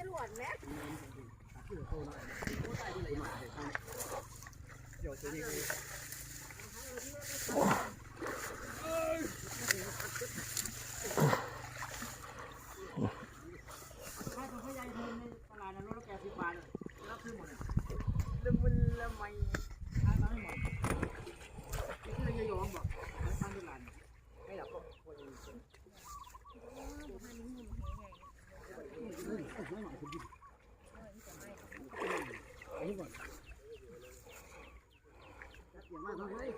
จะหลวนไหมถ้าเขาใหญ่เงินในตลาดนั้นรถละแกสิบบาทรับซื้อหมดเลย ละมุนละไม ขายมาให้หมดที่เราจะยอมบอกขายตามตลาดไม่หลับก็ควรจะมีคน อย่ามากเลย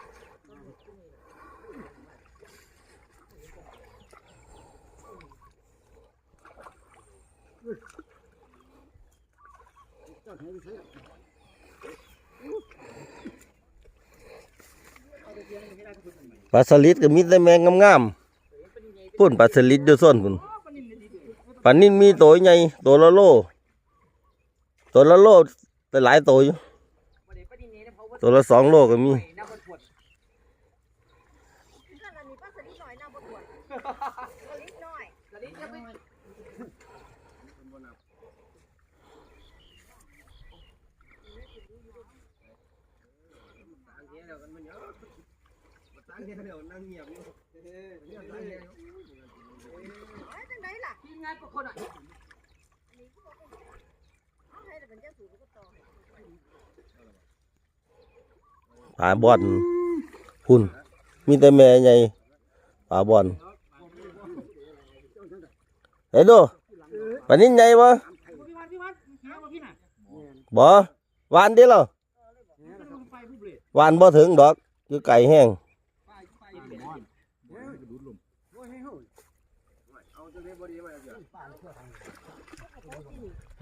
ปลาสลิดก็มีแต่แมงงามๆพุ่นปลาสลิดอยู่ส่วนพุ่นปลานิ่นมีตัวใหญ่ตัวละโลตัวละโล แต่หลายตัวอยู่วันนี้ป้าดินเนี่ยเพราะว่าตัวละสองโลก็มีน้ำมัน ปวดนั่นอันนี้ป้าบ่อยน้ำบดหวนสลิดหน่อนนี้จะไม่ไอ้จังไหนล่ะทีมงานก็คนอะเอาให้แต่เป็นเจ้าสูงก็ต่อปลาบอนพุ่น มีแต่แม่ใหญ่ปลาบอนเฮ้ยดูปลานิ่ใหญ่ปะพี่วันพี่วันหาว่าพี่น่ะบ่หวานดิเหรอหวานบ่ถึงดอกคือไก่แห้ง ไปไปเบรด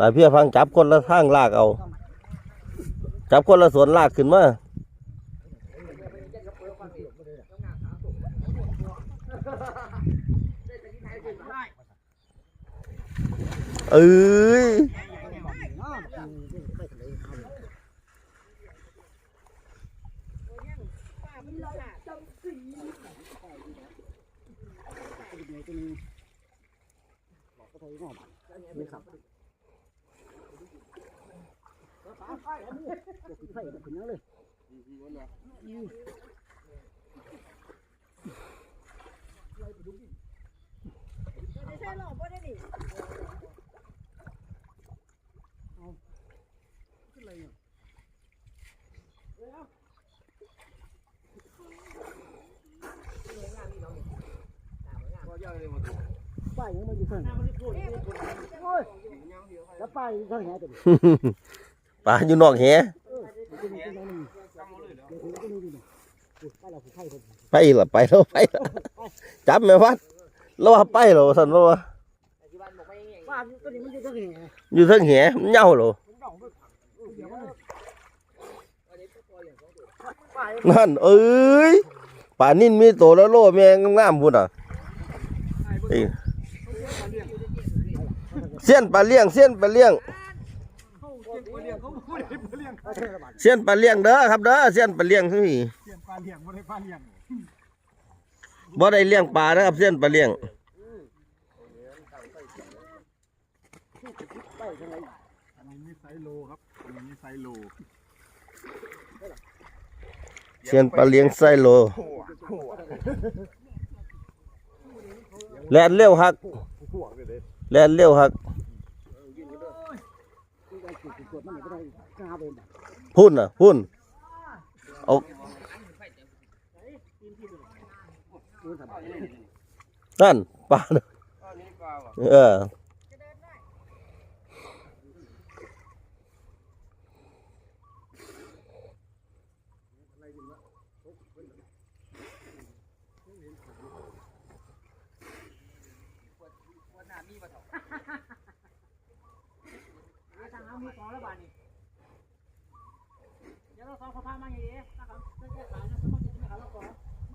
ปลาเพี้ยพังจับคนละทางลากเอา จับคนละสวนลากขึ้นมาเอ้ย ป้ามันละลาดไม่ใช่หรอกบ่ได้ดิป้ายยังไม่อยู่ข้างแล้วป้ายอยู่ข้างไหนตัวนี้ ปลาอยู่นอกแหป้ยไทยคนไปละไปแล้วไปละจับแม่วัดแล้วว่าไปหรอสันว่าอยู่ข้งไหนอยู่เทั้งแหมันเหย้าเหรอนั่นเอ้ยป่านิ่นมีโตแล้วโลแมงงามพุ่นอะเส้นปลาเลี้ยงเส้นปลาเลี้ยง เขาเลี้ยงเขาไม่ได้ เสี้ยนปลาเลี้ยงเด้อครับเด้อเสี้ยนปลาเลี้ยงที่นี่เลี้ยงปลาเลี้ยงไม่ได้ปลาเลี้ยงบ่ได้เลี้ยงปลาเด้อครับเสี้ยนปลาเลี้ยงอันนี้มีไซโลครับอันนี้มีไซโลเสี้ยนปลาเลี้ยงไส้โลแล่นเร็วฮักแล่นเร็วฮัก พุ่นน่ะพุ่นเอานั่นปลาน่ะเออทางเอามีสองแล้วบาทนี่ เดี๋ยวเราสองสภาพมาอย่างนี้นะครับ